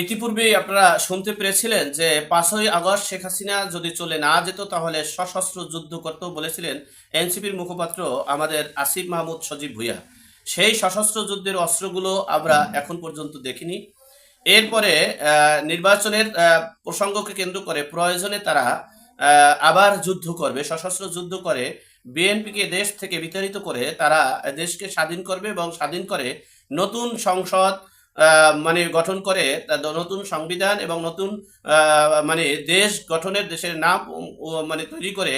ইতিপূর্বেই আপনারা শুনতে পেরেছিলেন যে পাঁচই আগস্ট শেখ হাসিনা যদি চলে না যেত তাহলে সশস্ত্র যুদ্ধ করতেও বলেছিলেন এনসিপির মুখপাত্র আমাদের আসিফ মাহমুদ সজীব ভুইয়া। সেই সশস্ত্র যুদ্ধের অস্ত্রগুলো আমরা এখন পর্যন্ত দেখিনি। এরপরে নির্বাচনের প্রসঙ্গকে কেন্দ্র করে প্রয়োজনে তারা আবার যুদ্ধ করবে, সশস্ত্র যুদ্ধ করে বিএনপিকে দেশ থেকে বিতাড়িত করে তারা দেশকে স্বাধীন করবে এবং স্বাধীন করে নতুন সংসদ মানে গঠন করে নতুন সংবিধান এবং নতুন মানে দেশ গঠনের দেশের নাম মানে তৈরি করে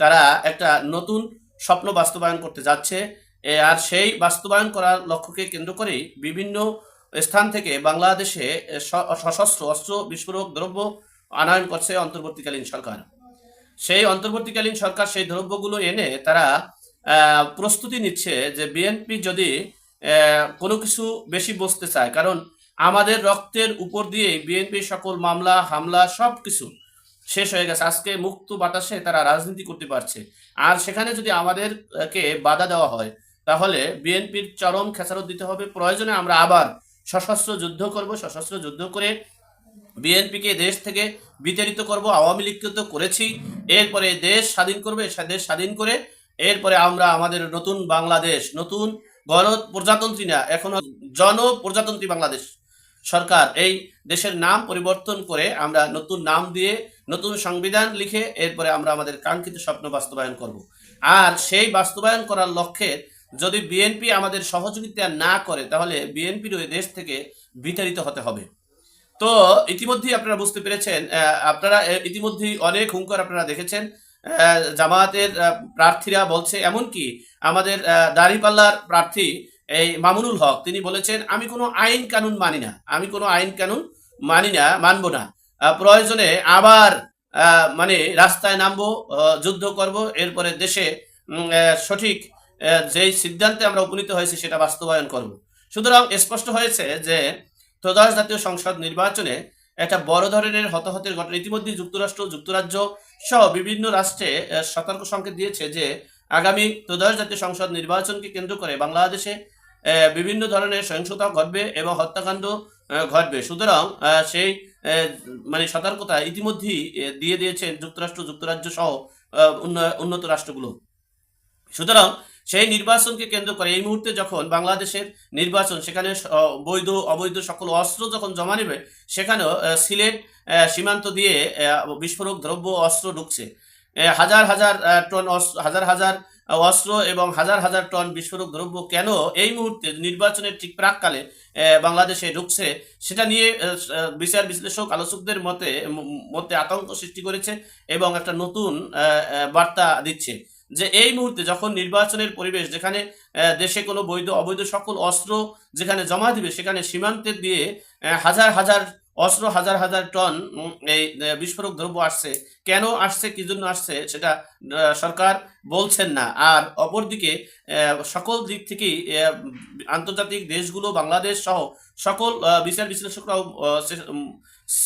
তারা একটা নতুন স্বপ্ন বাস্তবায়ন করতে যাচ্ছে। আর সেই বাস্তবায়ন করার লক্ষ্যকে কেন্দ্র করেই বিভিন্ন স্থান থেকে বাংলাদেশে সশস্ত্র অস্ত্র বিস্ফোরক দ্রব্য আনয়ন করছে অন্তর্বর্তীকালীন সরকার। সেই অন্তর্বর্তীকালীন সরকার সেই দ্রব্যগুলো এনে তারা প্রস্তুতি নিচ্ছে যে বিএনপি যদি কোনো কিছু বেশি বসতে চায়। কারণ আমাদের রক্তের উপর দিয়ে বিএনপি সকল মামলা, হামলা সব কিছু শেষ হয়ে গেছে। আজকে মুক্ত বাতাসে তারা রাজনীতি করতে পারছে। আর সেখানে যদি আমাদেরকে বাধা দেওয়া হয়, তাহলে বিএনপির চরম খেসারত দিতে হবে। প্রয়োজনে আমরা আবার সশস্ত্র যুদ্ধ করব, সশস্ত্র যুদ্ধ করে বিএনপিকে দেশ থেকে বিতাড়িত করব। আওয়ামী লীগকে তো করেছি। এরপরে দেশ স্বাধীন করবে দেশ স্বাধীন করে এরপরে আমরা আমাদের নতুন বাংলাদেশ, নতুন গণ প্রজাতন্ত্রী না, এখনও জন প্রজাতন্ত্রী বাংলাদেশ সরকার। এই দেশের নাম পরিবর্তন করে আমরা নতুন নাম দিয়ে নতুন সংবিধান লিখে এরপরে আমরা আমাদের কাঙ্ক্ষিত স্বপ্ন বাস্তবায়ন করব। আর সেই বাস্তবায়ন করার লক্ষ্যে যদি বিএনপি আমাদের সহযোগিতা না করে, তাহলে বিএনপির ওই দেশ থেকে বিতাড়িত হতে হবে। তো ইতিমধ্যেই আপনারা বুঝতে পেরেছেন আপনারা ইতিমধ্যেই অনেক হুঙ্কার আপনারা দেখেছেন। জামায়াতের প্রার্থীরা বলছে, এমনকি আমাদের দাঁড়িপাল্লার প্রার্থী এই মামুনুল হক, তিনি বলেছেন, আমি কোনো আইন কানুন মানি না, আমি কোনো আইন কানুন মানি না, মানবো না। প্রয়োজনে আবার মানে রাস্তায় নামবো যুদ্ধ করব, এরপরে দেশে সঠিক যেই সিদ্ধান্তে আমরা উপনীত হয়েছি সেটা বাস্তবায়ন করব। সুতরাং স্পষ্ট হয়েছে যে ত্রয়োদশ জাতীয় সংসদ নির্বাচনে একটা বড় ধরনের হতাহতের ঘটনা। ইতিমধ্যে যুক্তরাষ্ট্র, যুক্তরাজ্য সহ বিভিন্ন রাষ্ট্রে সতর্ক সংকেত দিয়েছে যে আগামী ত্রয়োদশ জাতীয় সংসদ নির্বাচনকে কেন্দ্র করে বাংলাদেশে বিভিন্ন ধরনের সহিংসতা ঘটবে এবং হত্যাকাণ্ড ঘটবে। সুতরাং সেই মানে সতর্কতা ইতিমধ্যেই দিয়ে দিয়েছে যুক্তরাষ্ট্র, যুক্তরাজ্য সহ উন্নত রাষ্ট্রগুলো। সুতরাং সেই নির্বাচনকে কেন্দ্র করে এই মুহূর্তে যখন বাংলাদেশের নির্বাচন, সেখানে বৈধ, অবৈধ সকল অস্ত্র যখন জমা নেবে, সেখানেও সিলেট সীমান্ত দিয়ে বিস্ফোরক দ্রব্য, অস্ত্র ঢুকছে। হাজার হাজার টন হাজার হাজার অস্ত্র এবং হাজার হাজার টন বিস্ফোরক দ্রব্য কেন এই মুহূর্তে নির্বাচনের ঠিক প্রাককালে বাংলাদেশে ঢুকছে, সেটা নিয়ে বিচার বিশ্লেষক, আলোচকদের মতে মধ্যে আতঙ্ক সৃষ্টি করেছে এবং একটা নতুন বার্তা দিচ্ছে। যে এই মুহূর্তে যখন নির্বাচনের পরিবেশ যেখানে দেশে কোনো বৈধ, অবৈধ সকল অস্ত্র যেখানে জমা দিবে, সেখানে সীমান্তের দিয়ে হাজার হাজার অস্ত্র, হাজার হাজার টন এই বিস্ফোরক দ্রব্য আসছে। কেন আসছে? কি জন্য আসছে? সেটা সরকার বলছেন না। আর অপরদিকে সকল দিক থেকেই আন্তর্জাতিক দেশগুলো, বাংলাদেশ সহ সকল বিচার বিশ্লেষকরাও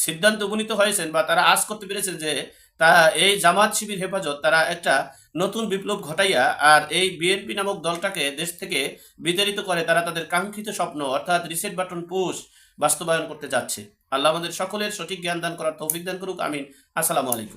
সিদ্ধান্ত উপনীত হয়েছেন বা তারা আজ করতে পেরেছেন যে তা এই জামাত শিবির হেফাজত, তারা একটা নতুন বিপ্লব ঘটাইয়া আর এই বিএনপি নামক দলটাকে দেশ থেকে বিতাড়িত করে, তারা তাদের কাঙ্ক্ষিত স্বপ্ন, অর্থাৎ রিসেট বাটন পুশ বাস্তবায়ন করতে যাচ্ছে। আল্লাহ আমাদের সকলের সঠিক জ্ঞান দান করার তৌফিক দান করুক, আমিন। আসসালামু আলাইকুম।